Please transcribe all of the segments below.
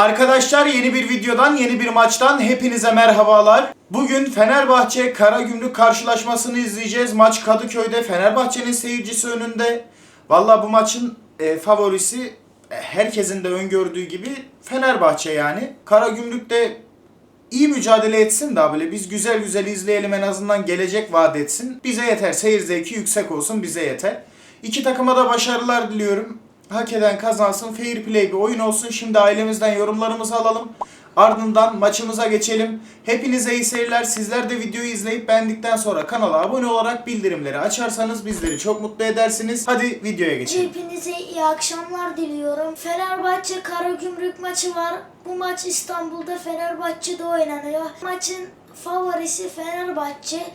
Arkadaşlar yeni bir videodan, yeni bir maçtan hepinize merhabalar. Bugün Fenerbahçe Karagümrük karşılaşmasını izleyeceğiz. Maç Kadıköy'de Fenerbahçe'nin seyircisi önünde. Valla bu maçın e, favorisi e, herkesin de öngördüğü gibi Fenerbahçe yani. Karagümrük de iyi mücadele etsin de böyle biz güzel güzel izleyelim en azından gelecek vaat etsin. Bize yeter. Seyir zevki yüksek olsun bize yeter. İki takıma da başarılar diliyorum. Hak eden kazansın. Fair play bir oyun olsun. Şimdi ailemizden yorumlarımızı alalım. Ardından maçımıza geçelim. Hepinize iyi seyirler. Sizler de videoyu izleyip beğendikten sonra kanala abone olarak bildirimleri açarsanız bizleri çok mutlu edersiniz. Hadi videoya geçelim. Hepinize iyi akşamlar diliyorum. Fenerbahçe Karagümrük maçı var. Bu maç İstanbul'da Fenerbahçe'de oynanıyor. Maçın favorisi Fenerbahçe.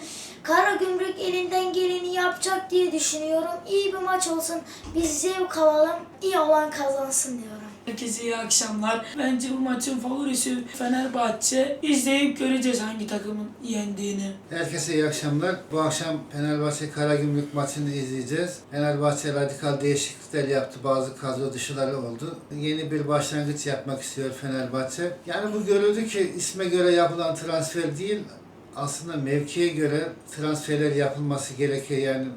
Karagümrük elinden geleni yapacak diye düşünüyorum. İyi bir maç olsun. Biz zevk alalım. İyi olan kazansın diyorum. Herkese iyi akşamlar. Bence bu maçın favorisi Fenerbahçe. İzleyip göreceğiz hangi takımın yendiğini. Herkese iyi akşamlar. Bu akşam Fenerbahçe Karagümrük maçını izleyeceğiz. Fenerbahçe radikal değişiklikler yaptı. Bazı kadro dışıları oldu. Yeni bir başlangıç yapmak istiyor Fenerbahçe. Yani bu görüldü ki isme göre yapılan transfer değil, aslında mevkiye göre transferler yapılması gerekiyor. Yani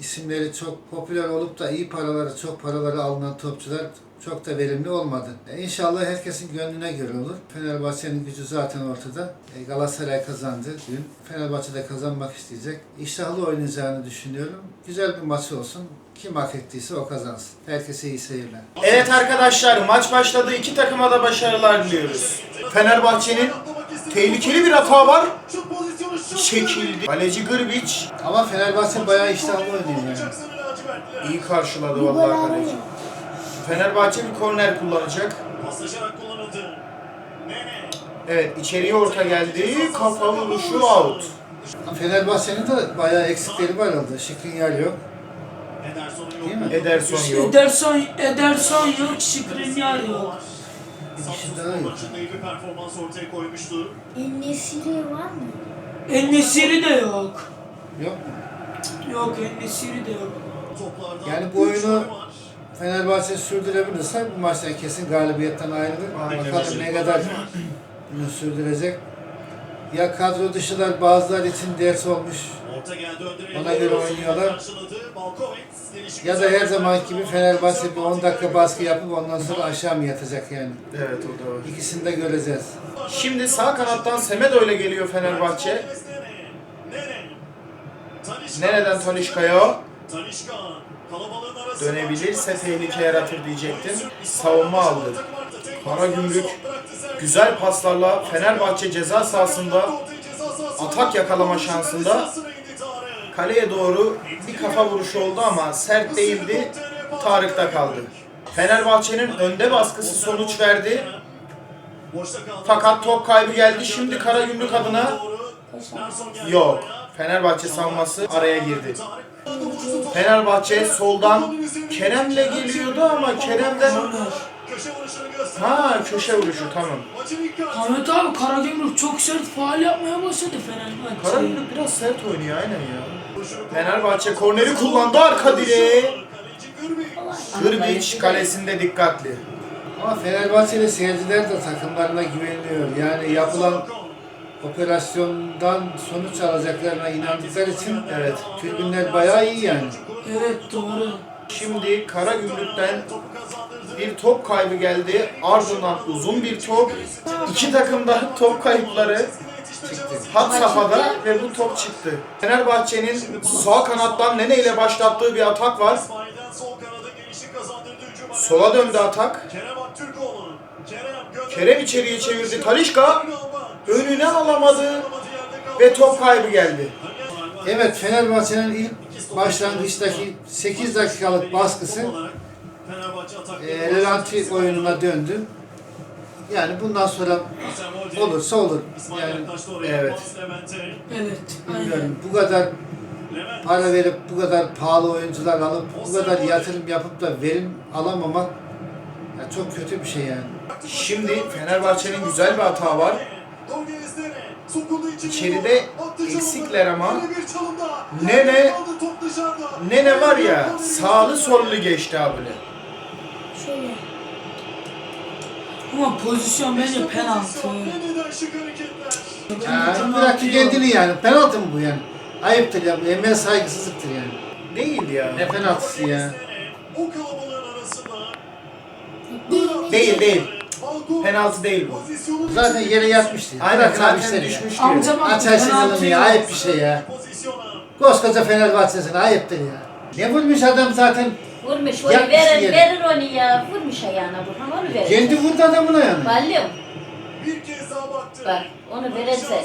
isimleri çok popüler olup da iyi paraları, çok paraları alınan topçular çok da verimli olmadı. E, İnşallah herkesin gönlüne göre olur. Fenerbahçe'nin gücü zaten ortada. E, Galatasaray kazandı dün. Fenerbahçe de kazanmak isteyecek. İştahlı oynayacağını düşünüyorum. Güzel bir maç olsun. Kim hak ettiyse o kazansın. Herkese iyi seyirler. Evet arkadaşlar maç başladı. İki takıma da başarılar diliyoruz. Fenerbahçe'nin tehlikeli bir hata var. Çekildi. Kaleci Grbic Ama Fenerbahçe bayağı iştahlı oynuyor yani. iyi karşıladı vallahi kaleci. Fenerbahçe bir korner kullanacak. Evet içeriye orta geldi. Kafa vuruşu out. Fenerbahçe'nin de bayağı eksikleri var oldu. Şikrinyar yok. Ederson'un Değil yok. mi? Ederson yok. Ederson, Ederson yok, Şikrinyar yok. Samsun yok. maçında iyi bir performans ortaya koymuştu. Enesiri var mı? Ennesiri de yok. Yok mu? Yok Ennesiri de yok. Toplarda Yani bu üç oyunu- gol var. Fenerbahçe sürdürebilirse bu maçtan kesin galibiyetten ayrılır. Bakalım ne kadar bunu sürdürecek. Ya kadro dışılar bazıları için ders olmuş Orta geldi önde Ona göre oynuyorlar. Ya da her zaman gibi Fenerbahçe bir 10 dakika baskı yapıp ondan sonra aşağı mı yatacak yani. Evet o da var. İkisini de göreceğiz. Şimdi sağ kanattan Semedo ile geliyor Fenerbahçe. Nereden Talişka'ya? Tanişka. Dönebilirse tehlike yaratır diyecektim. Savunma aldı. Karagümrük güzel paslarla Fenerbahçe ceza sahasında atak yakalama şansında kaleye doğru bir kafa vuruşu oldu ama sert değildi. Tarık'ta kaldı. Fenerbahçe'nin önde baskısı sonuç verdi. Fakat top kaybı geldi. Şimdi Karagümrük adına yok. Fenerbahçe savunması araya girdi. Fenerbahçe soldan Kerem'le geliyordu ama Kerem'den ha köşe vuruşu tamam. Ahmet abi Karagümrük çok sert faal yapmaya başladı Fenerbahçe. Karagümrük biraz sert oynuyor aynen ya. Fenerbahçe korneri kullandı arka direğe. Grbic kalesinde dikkatli. Ama Fenerbahçeli seyirciler de takımlarına güveniyor. Yani yapılan operasyondan sonuç alacaklarına inandıkları için Evet. tribünler bayağı iyi yani. Evet doğru. Şimdi Karagümrük'ten bir top kaybı geldi. Ardından uzun bir top. İki takım da top kayıpları çıktı. Hat safhada ve bu top çıktı. Fenerbahçe'nin sağ kanattan Nene ile başlattığı bir atak var. Sola döndü atak. Kerem içeriye çevirdi. Talişka önüne alamadı ve top kaybı geldi. Evet Fenerbahçe'nin ilk başlangıçtaki 8 dakikalık baskısı Fenerbahçe atak. e, Lelanti oyununa döndü. Yani bundan sonra olursa olur. Yani Evet. Evet. Bilmiyorum bu kadar para verip bu kadar pahalı oyuncular alıp bu kadar yatırım yapıp da verim alamamak ya çok kötü bir şey yani. Şimdi Fenerbahçe'nin güzel bir hata var. İçeride eksikler ama Nene Nene var ya sağlı sollu geçti abi. Şöyle. Ama pozisyon bence penaltı. Hareketler. Ya, bıraktı kendini yani. Penaltı mı bu yani? Ayıptır ya. Bu emeğe saygısızlıktır yani. Değil ya. Ne penaltısı ya. O kalabalığın arasında Değil. Değil Penaltı değil bu. Zaten yere yatmıştı. Aynen Bırakın abi zaten işleri ya. düşmüş diyor. Amcam haklı, Açarsın penaltı ya. Ayıp bir şey ya. pozisyona. Koskoca Fenerbahçe'sin ayıptır ya. Ne vurmuş adam zaten? Vurmuş Yapmış onu ya. Vurmuş ayağına Burhan onu verir. Kendi vurdu adamına yani. Ballıyorum. Bir kez daha baktı. Bak onu verirse.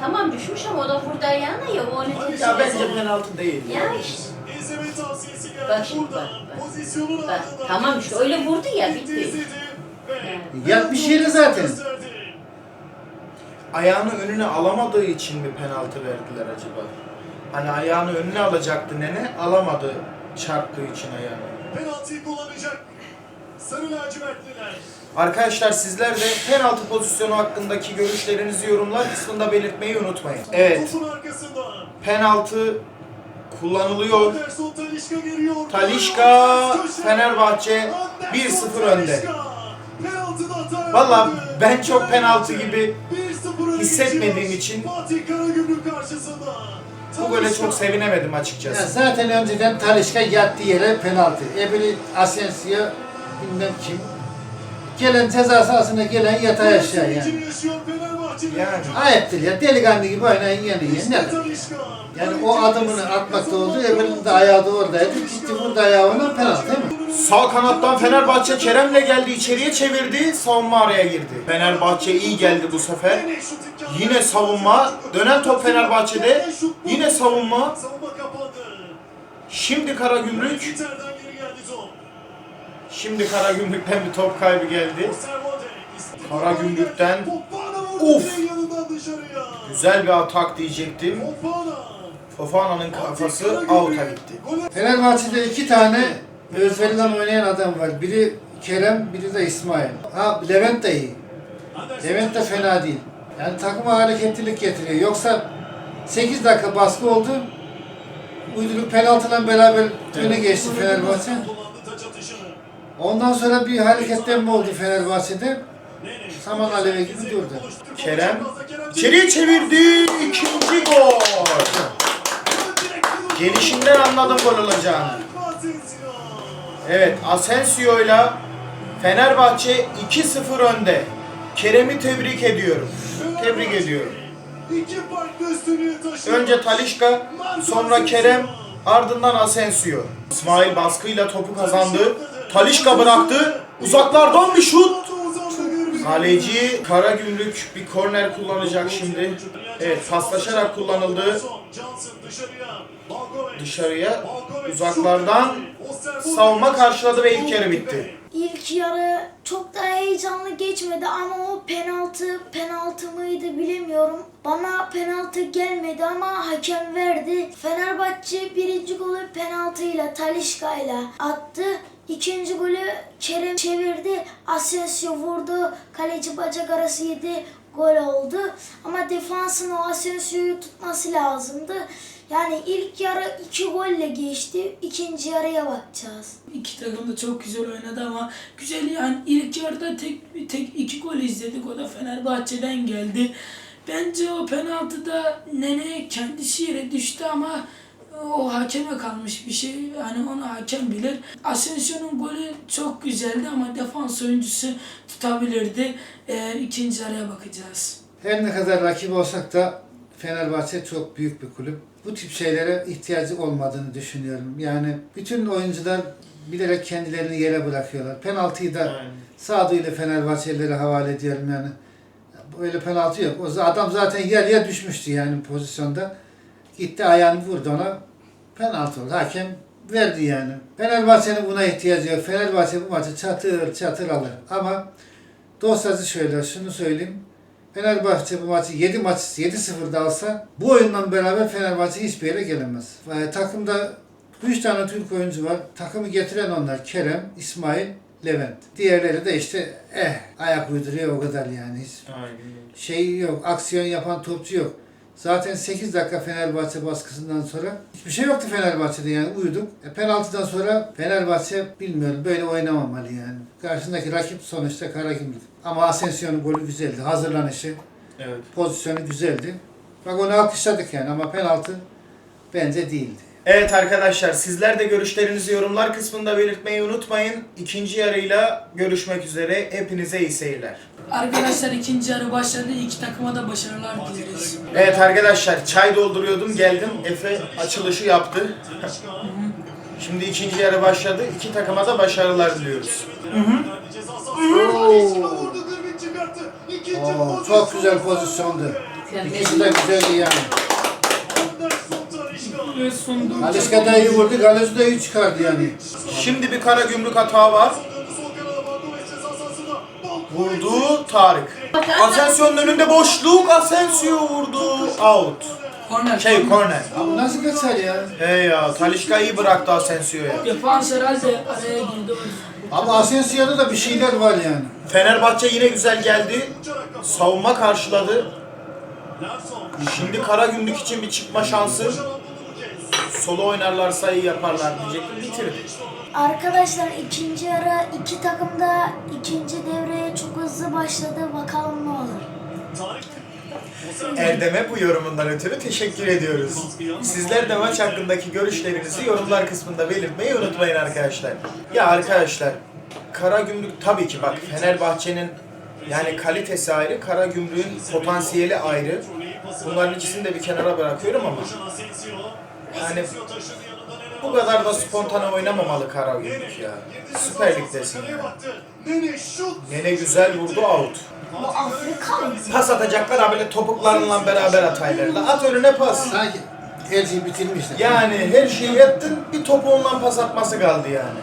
Tamam düşmüş ama o da vurdu ayağına ya o onu Ya bence penaltı değil. Ya işte. İzleme tavsiyesi geldi Bak şimdi, burada. bak, bak. Pozisyonun Bak ardından. tamam işte öyle vurdu ya bitti. Yani. Yatmış yere zaten. Ayağını önüne alamadığı için mi penaltı verdiler acaba? Hani ayağını önüne alacaktı nene, alamadı çarptığı için ayağını. Penaltıyı kullanacak. Sarı lacivertliler. Arkadaşlar sizler de penaltı pozisyonu hakkındaki görüşlerinizi yorumlar kısmında belirtmeyi unutmayın. Evet, Topun arkasında. penaltı kullanılıyor. Anderson Talişka geliyor. Talişka. Fenerbahçe Anderson 1-0 önde. Penaltıda hata Valla ben çok penaltı gibi 1-0 öne hissetmediğim geçiyor. için Fatih Karagümrük karşısında. bu gole Talisca. çok sevinemedim Ya açıkçası. zaten önceden Talişka yattığı yere penaltı. Ebeli Asensio bilmem kim. Gelen ceza sahasına gelen yatay aşağı yani. Yani. Ayıptır ya delikanlı gibi oynayın yani. İşte Ne Talisca. Yani o adımını atmakta oldu. Ebeli'nin de ayağı da oradaydı. Gitti vurdu ayağına penaltı değil mi? Sağ kanattan Fenerbahçe Kerem'le geldi içeriye çevirdi savunma araya girdi. Fenerbahçe iyi geldi bu sefer. Yine savunma. Dönen top Fenerbahçe'de. Yine savunma. Şimdi Karagümrük. Şimdi Karagümrük'ten bir top kaybı geldi. Osterwolde. Karagümrük'ten. Dışarıya. Güzel bir atak diyecektim. Fofana. Fofana'nın kafası out'a gitti. Fenerbahçe'de iki tane özverilen oynayan adam var. Biri Kerem, biri de İsmail. Ha Levent de iyi. Levent de fena değil. Yani takıma hareketlilik getiriyor. Yoksa 8 dakika baskı oldu. Uyduruk penaltıdan beraber öne geçti Fenerbahçe. Ondan sonra bir hareketlenme oldu Fenerbahçe'de. Saman alevi gibi durdu. Kerem içeriye çevirdi. İkinci gol. Gelişinden anladım gol olacağını. Evet Asensio ile Fenerbahçe 2-0 önde. Kerem'i tebrik ediyorum. Tebrik ediyorum. Önce Talişka, sonra Kerem, ardından Asensio. İsmail baskıyla topu kazandı. Talişka bıraktı. Uzaklardan bir şut. Kaleci Karagümrük bir korner kullanacak şimdi. Evet paslaşarak kullanıldı. Dışarıya. Uzaklardan savunma karşıladı ve ilk yarı bitti. İlk yarı çok da heyecanlı geçmedi ama o penaltı penaltı mıydı bilemiyorum. Bana penaltı gelmedi ama hakem verdi. Fenerbahçe birinci golü penaltıyla Talişka ile attı. İkinci golü Kerem çevirdi. Asensio vurdu. Kaleci bacak arası yedi. Gol oldu. Ama defansın o Asensio'yu tutması lazımdı. Yani ilk yarı iki golle geçti. İkinci yarıya bakacağız. İki takım da çok güzel oynadı ama güzel yani ilk yarıda tek tek iki gol izledik o da Fenerbahçe'den geldi. Bence o penaltıda Nene kendisi yere düştü ama o hakeme kalmış bir şey. Yani onu hakem bilir. Asensio'nun golü çok güzeldi ama defans oyuncusu tutabilirdi. Ee, ikinci araya bakacağız. Her ne kadar rakip olsak da Fenerbahçe çok büyük bir kulüp. Bu tip şeylere ihtiyacı olmadığını düşünüyorum. Yani bütün oyuncular bilerek kendilerini yere bırakıyorlar. Penaltıyı da sağduyuyla Fenerbahçelilere havale ediyorum yani. Böyle penaltı yok. O adam zaten yarıya düşmüştü yani pozisyonda. Gitti ayağını vurdu ona. Penaltı oldu. Hakem verdi yani. Fenerbahçe'nin buna ihtiyacı yok. Fenerbahçe bu maçı çatır çatır alır. Ama dostası şöyle şunu söyleyeyim. Fenerbahçe bu maçı 7 maç 7-0'da alsa bu oyundan beraber Fenerbahçe hiçbir yere gelemez. E, takımda 3 tane Türk oyuncu var. Takımı getiren onlar Kerem, İsmail, Levent. Diğerleri de işte eh ayak uyduruyor o kadar yani. Hiç şey yok, aksiyon yapan topçu yok. Zaten 8 dakika Fenerbahçe baskısından sonra hiçbir şey yoktu Fenerbahçe'de yani uyuduk. E, penaltıdan sonra Fenerbahçe bilmiyorum böyle oynamamalı yani. Karşındaki rakip sonuçta Karagümrük. Ama Asensio'nun golü güzeldi. Hazırlanışı, Evet. pozisyonu güzeldi. Bak onu alkışladık yani ama penaltı bence değildi. Evet arkadaşlar sizler de görüşlerinizi yorumlar kısmında belirtmeyi unutmayın. İkinci yarıyla görüşmek üzere. Hepinize iyi seyirler. Arkadaşlar ikinci yarı başladı. İki takıma da başarılar dileriz. Evet arkadaşlar çay dolduruyordum geldim. Efe açılışı yaptı. Şimdi ikinci yarı başladı. İki takıma da başarılar diliyoruz. Oo, çok güzel pozisyondu. İkisi de güzeldi yani. Tanişka. Ve da iyi vurdu, Galez de iyi çıkardı yani. Şimdi bir kara gümrük hata var. Vurdu Tarık. Asensio'nun önünde boşluk. Asensio vurdu. Out. korner. Şey corner. Abi nasıl geçer ya? Hey ya Talişka iyi bıraktı Asensio'ya. Defans herhalde araya girdi. Ama Asensio'da da bir şeyler var yani. Fenerbahçe yine güzel geldi. Savunma karşıladı. Şimdi kara gümrük için bir çıkma şansı. Solo oynarlarsa iyi yaparlar diyecektim. Bitirin. Arkadaşlar ikinci ara iki takım da ikinci devreye çok hızlı başladı. Bakalım ne olur. Erdem'e bu yorumundan ötürü teşekkür ediyoruz. Sizler de maç hakkındaki görüşlerinizi yorumlar kısmında belirtmeyi unutmayın arkadaşlar. Ya arkadaşlar, Karagümrük tabii ki bak Fenerbahçe'nin yani kalitesi ayrı, Karagümrük'ün potansiyeli ayrı. Bunların ikisini de bir kenara bırakıyorum ama. Yani bu kadar da spontane oynamamalı Karagümrük ya. Süper Lig'desin ya. Nene güzel vurdu out. Bu Afrika mı? Pas atacaklar ha böyle topuklarınla beraber ataylarla. At önüne pas. Sanki her şeyi bitirmişler. Yani her şeyi ettin bir topuğunla pas atması kaldı yani.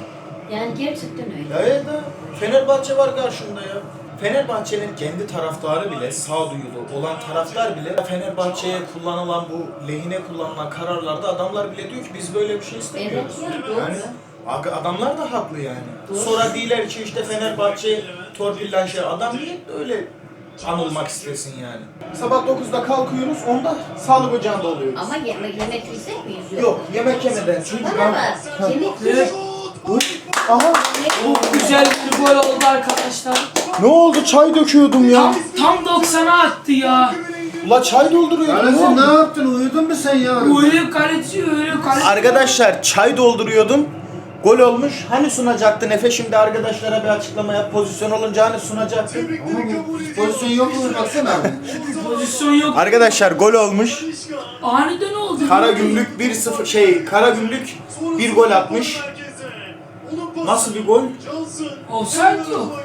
Yani gerçekten öyle. Evet ha. Fenerbahçe var karşında ya. Fenerbahçe'nin kendi taraftarı bile sağduyulu olan taraftar bile Fenerbahçe'ye kullanılan bu lehine kullanılan kararlarda adamlar bile diyor ki biz böyle bir şey istemiyoruz. Evet ya, doğru. Yani adamlar da haklı yani. Sonra değiller ki işte Fenerbahçe torpillen şey adam niye öyle anılmak istesin yani. Sabah 9'da kalkıyoruz onda sağlık ocağında oluyoruz. Ama yemek yemek yiyecek miyiz? Yok yemek yemeden çünkü bak. Yemek Evet. Aha Güzel bir gol oldu arkadaşlar. Ne oldu çay döküyordum ya. Tam, tam 90'a attı ya. Ula çay dolduruyordum. Kalesi ne yaptın? Uyudun mu sen ya? Öyle kaleci öyle kaleci. Arkadaşlar çay dolduruyordum. Gol olmuş. Hani sunacaktın Efe şimdi arkadaşlara bir açıklama yap. Pozisyon olunca hani sunacaktın. Ama bu pozisyon yok mu? Baksana abi. Pozisyon yok. Arkadaşlar gol olmuş. Aniden oldu. Karagümrük 1-0 şey Karagümrük bir gol atmış. Nasıl bir gol? Offside yok.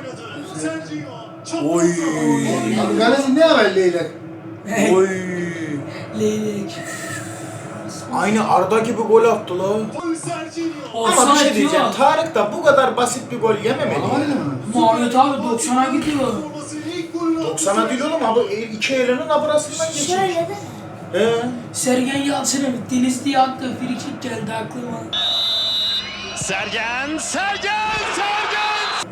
Oy. Abi kalesi ne var Leylek? Oy. Leylek. Aynı Arda gibi gol attı la. Ama bir şey diyeceğim. Tarık da bu kadar basit bir gol yememeli. Muhammed abi 90'a gidiyor. 90'a değil oğlum abi iki elinin abrasından geçmiş. Şöyle de mi? Ee, Sergen Yalçın'ın Denizli'ye attığı frikik geldi aklıma. Sergen, Sergen, Sergen!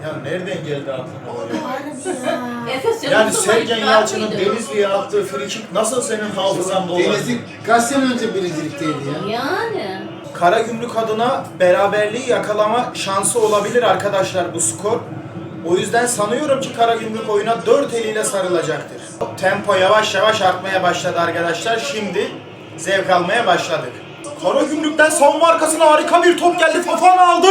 Ya nereden geldi aklına? o ya? Harbi ya. Efes Yani Sergen? Yalçın'ın? Denizli'ye attığı frikik nasıl senin hafızanda olan? Denizli kaç sene önce birincilikteydi ya? Yani. Karagümrük adına beraberliği yakalama şansı olabilir arkadaşlar bu skor. O yüzden sanıyorum ki Karagümrük oyuna 4 eliyle sarılacaktır. Tempo yavaş yavaş artmaya başladı arkadaşlar. Şimdi zevk almaya başladık. Karagümrük'ten savunma arkasına harika bir top geldi. Fofana aldı.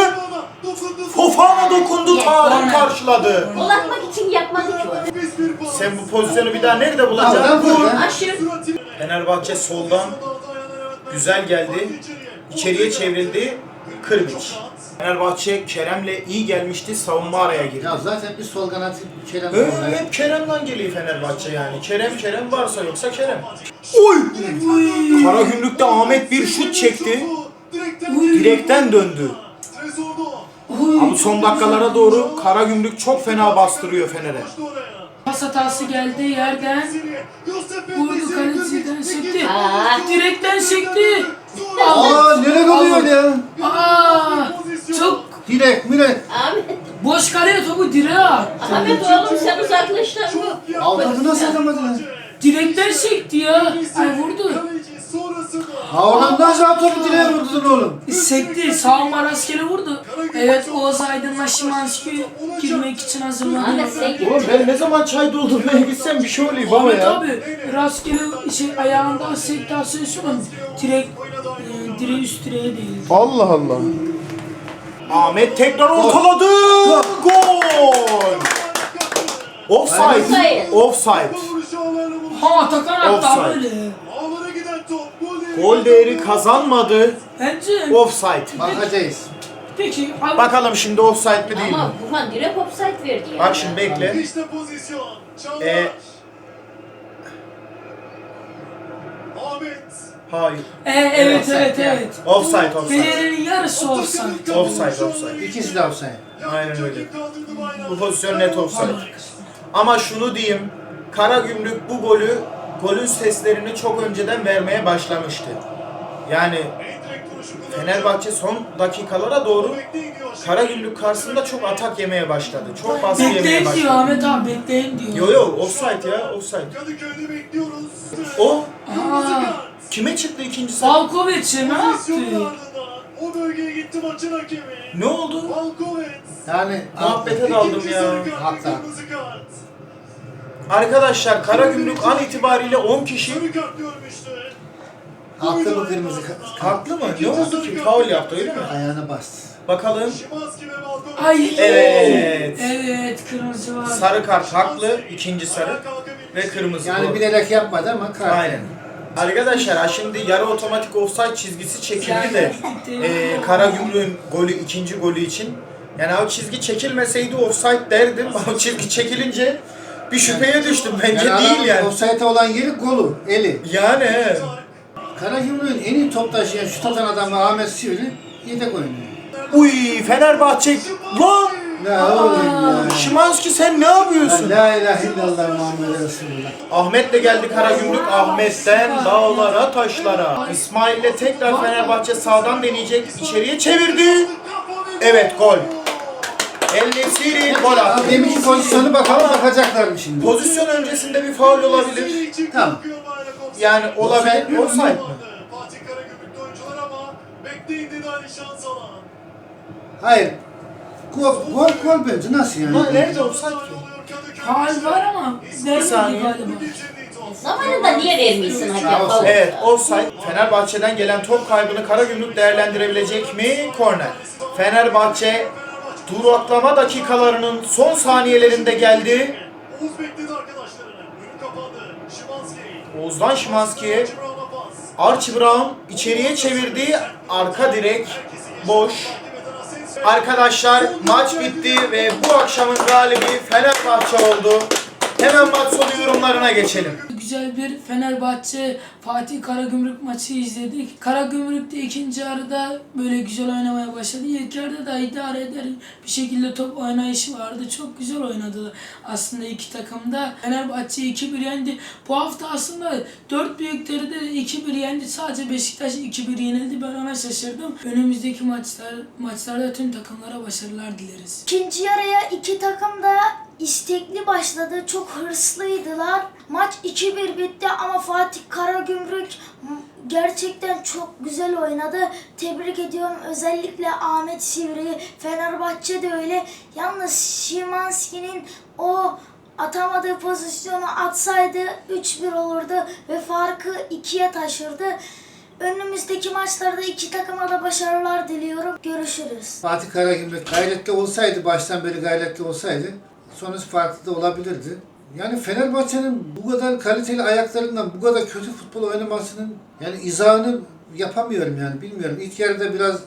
Fofana dokundu. Tarık karşıladı. Gol atmak için yapmadı ki o. Sen bu pozisyonu bir daha nerede bulacaksın? vur. Aşırı Fenerbahçe soldan güzel geldi. İçeriye çevrildi. Kırbiç. Fenerbahçe Kerem'le iyi gelmişti. Savunma araya girdi. Ya zaten bir sol kanat Kerem var. hep Kerem'den geliyor Fenerbahçe yani. Kerem Kerem varsa yoksa Kerem. Oy! Karagümrük'te Ahmet bir şut çekti. Direkten döndü. Ama son dakikalara doğru Karagümrük çok fena bastırıyor Fener'e. Pas hatası geldi yerden. Vurdu kaleciden sekti. Aa. Direkten sekti. Aa neler oluyor ya? Aa, çok Direkt mirek. Ahmet, boş kaleye topu direğe attı. Ahmet oğlum sen uzaklaştın mı? Altını nasıl atamadın? Direkten sekti ya. Ay vurdu. Kaleci sonrasında. Ha oradan nasıl topu direğe vurdun oğlum? Sekti. Sağ rastgele vurdu. Evet Oğuz Aydın'la Şimanski girmek için hazırlanıyor. Oğlum ben ne zaman çay doldurmaya gitsem bir şey oluyor baba ya. abi rastgele şey ayağında sekti asıyorsun. Direkt e, direği üst direğe değil. Allah Allah. Ahmet tekrar ortaladı. Gol. Offside. Offside. Ha Atakan attı Offside. böyle. Gol değeri. Kazanmadı. Bence Offside. Bakacağız. peki abi Bakalım şimdi offside mi değil mi? Ama Burhan direkt offside verdi ya. Bak şimdi bekle. İşte pozisyon. Çağlar. Ee, Ahmet. Hayır. e, evet Offside evet ya. evet. Offside offside. Fener'in yarısı olsa. Offside, offside. İkisi de offside. Aynen öyle. Bu pozisyon net offside. Ama şunu diyeyim. Karagümrük bu golü golün seslerini çok önceden vermeye başlamıştı. Yani Fenerbahçe son dakikalara doğru Karagümrük karşısında çok atak yemeye başladı. Çok baskı yemeye Bekleyin diyor başladı. Ahmet abi bekleyin diyor. Yo yo offside ya offside. O Aa, kime çıktı ikinci sarı? Valkovic'e ne yaptı? o bölgeye gitti maçın hakemi. Ne oldu? Valkovic. Yani Muhabbete daldım ya. Hatta. Arkadaşlar Karagümrük an itibariyle 10 kişi haklı bu kırmızı haklı mı? Ne oldu ki? Faul yaptı öyle mi? Ayağına bastı. Bakalım. Ay. Evet. Evet kırmızı var. Sarı kart haklı, ikinci sarı ve kırmızı. Yani bilerek yapmadı ama kart. Aynen. Arkadaşlar ha şimdi yarı otomatik offside çizgisi çekildi de e, Karagümrük'ün golü ikinci golü için. Yani o çizgi çekilmeseydi offside derdim. O çizgi çekilince bir şüpheye düştüm. Bence Yani değil yani. offside olan yeri golü, eli. Yani evet. Karagümrük'ün en iyi top taşıyan, şut atan adamı Ahmet Sivri yedek oynuyor. Uy Fenerbahçe. Lan! Ya oğlum ya. Şimanski sen ne Ya yapıyorsun? La ilahe illallah Muhammed Resulullah. Ahmet de geldi Karagümrük. Ahmet'ten dağlara taşlara. İsmail'le tekrar Fenerbahçe sağdan deneyecek. içeriye çevirdi. Evet gol. El Nesiri gol Abi attı. deminki pozisyonu bakalım bakacaklar mı şimdi? Pozisyon öncesinde bir faul olabilir. Tamam. Yani olabilir. Offside mi? Fatih Karagümrük'te oyuncular ama bekleyin dedi Ali Şansalan. Hayır. Gol, gol, gol bence nasıl yani? Lan nerede offside ki? Faal var ama vermedi saniye. galiba. Zamanında niye vermiyorsun hakem faul? Evet offside. Fenerbahçe'den gelen top kaybını Karagümrük değerlendirebilecek mi? Korner. Fenerbahçe duraklama dakikalarının son saniyelerinde geldi. Oğuz bekledi arkadaşlarını. Önü kapandı. Şimanski. Oğuz'dan Şimanski'ye. Archie Brown içeriye çevirdi. Arka direk boş. Arkadaşlar maç bitti ve bu akşamın galibi Fenerbahçe oldu. Hemen maç sonu yorumlarına geçelim. Güzel bir Fenerbahçe Fatih Karagümrük maçı izledik. Karagümrük de ikinci yarıda böyle güzel oynamaya başladı. İlk yarıda da idare eder bir şekilde top oynayışı vardı. Çok güzel oynadı aslında iki takım da. Fenerbahçe 2-1 yendi. Bu hafta aslında 4 büyükleri de 2-1 yendi. Sadece Beşiktaş 2-1 yenildi. Ben ona şaşırdım. Önümüzdeki maçlar maçlarda tüm takımlara başarılar dileriz. İkinci yarıya iki takım da istekli başladı. Çok hırslıydılar. Maç 2-1 bitti ama Fatih Karagümrük gerçekten çok güzel oynadı. Tebrik ediyorum. Özellikle Ahmet Sivri'yi. Fenerbahçe de öyle. Yalnız Şimanski'nin o atamadığı pozisyonu atsaydı 3-1 olurdu ve farkı 2'ye taşırdı. Önümüzdeki maçlarda iki takıma da başarılar diliyorum. Görüşürüz. Fatih Karagümrük gayretli olsaydı, baştan beri gayretli olsaydı sonuç farklı da olabilirdi. Yani Fenerbahçe'nin bu kadar kaliteli ayaklarından bu kadar kötü futbol oynamasının yani izahını yapamıyorum yani bilmiyorum. İlk yarıda biraz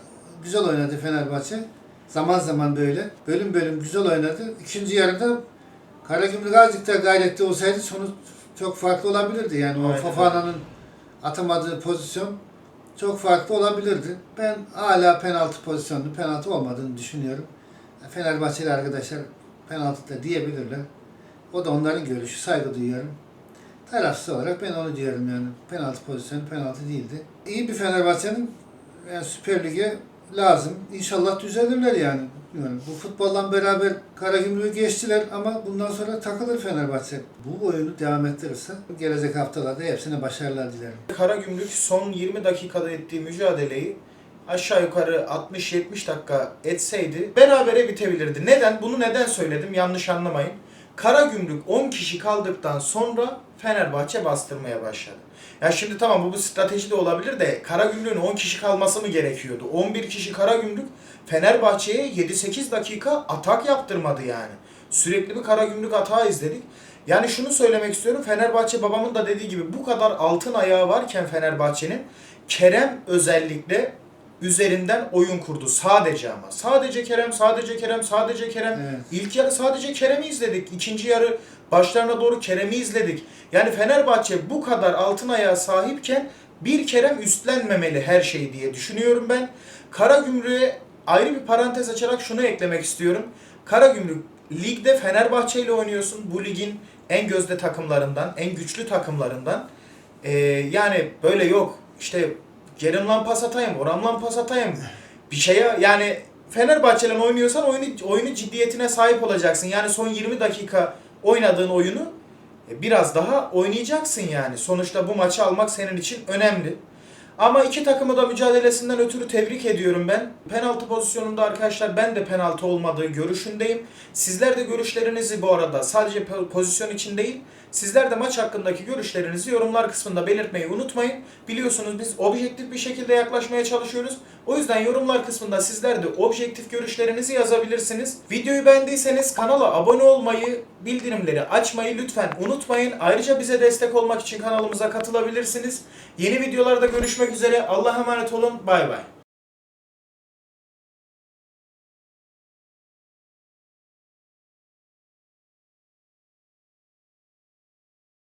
güzel oynadı Fenerbahçe. Zaman zaman böyle. Bölüm bölüm güzel oynadı. İkinci yarıda Karagümrük azıcık da gayretli olsaydı sonuç çok farklı olabilirdi. Yani o Aynen. Fofana'nın atamadığı pozisyon çok farklı olabilirdi. Ben hala penaltı pozisyonunu penaltı olmadığını düşünüyorum. Fenerbahçeli arkadaşlar penaltı da diyebilirler. O da onların görüşü. Saygı duyuyorum. Tarafsız olarak ben onu diyorum yani. Penaltı pozisyonu penaltı değildi. İyi bir Fenerbahçe'nin yani Süper Lig'e lazım. İnşallah düzelirler yani. Yani bu futboldan beraber Karagümrük'ü geçtiler ama bundan sonra takılır Fenerbahçe. Bu oyunu devam ettirirse gelecek haftalarda hepsine başarılar dilerim. Karagümrük son 20 dakikada ettiği mücadeleyi aşağı yukarı 60-70 dakika etseydi berabere bitebilirdi. Neden? Bunu neden söyledim? Yanlış anlamayın. Karagümrük 10 kişi kaldıktan sonra Fenerbahçe bastırmaya başladı. Ya şimdi tamam bu bir strateji de olabilir de Karagümrük'ün 10 kişi kalması mı gerekiyordu? 11 kişi Karagümrük Fenerbahçe'ye 7-8 dakika atak yaptırmadı yani. Sürekli bir Karagümrük atağı izledik. Yani şunu söylemek istiyorum. Fenerbahçe babamın da dediği gibi bu kadar altın ayağı varken Fenerbahçe'nin Kerem özellikle üzerinden oyun kurdu. Sadece ama. Sadece Kerem, sadece Kerem, sadece Kerem. Evet. İlk yarı sadece Kerem'i izledik. İkinci yarı başlarına doğru Kerem'i izledik. Yani Fenerbahçe bu kadar altın ayağa sahipken bir Kerem üstlenmemeli her şeyi diye düşünüyorum ben. Karagümrük'e ayrı bir parantez açarak şunu eklemek istiyorum. Karagümrük ligde Fenerbahçe ile oynuyorsun. Bu ligin en gözde takımlarından, en güçlü takımlarından. Ee, yani böyle yok. İşte gerimlan pas atayım, oramlan pas atayım. Bir şeye yani Fenerbahçe'yle oynuyorsan oyunu, oyunu ciddiyetine sahip olacaksın. Yani son 20 dakika oynadığın oyunu e, biraz daha oynayacaksın yani. Sonuçta bu maçı almak senin için önemli. Ama iki takımı da mücadelesinden ötürü tebrik ediyorum ben. Penaltı pozisyonunda arkadaşlar ben de penaltı olmadığı görüşündeyim. Sizler de görüşlerinizi bu arada sadece po- pozisyon için değil, sizler de maç hakkındaki görüşlerinizi yorumlar kısmında belirtmeyi unutmayın. Biliyorsunuz biz objektif bir şekilde yaklaşmaya çalışıyoruz. O yüzden yorumlar kısmında sizler de objektif görüşlerinizi yazabilirsiniz. Videoyu beğendiyseniz kanala abone olmayı, bildirimleri açmayı lütfen unutmayın. Ayrıca bize destek olmak için kanalımıza katılabilirsiniz. Yeni videolarda görüşmek üzere. Allah'a emanet olun. Bay bay.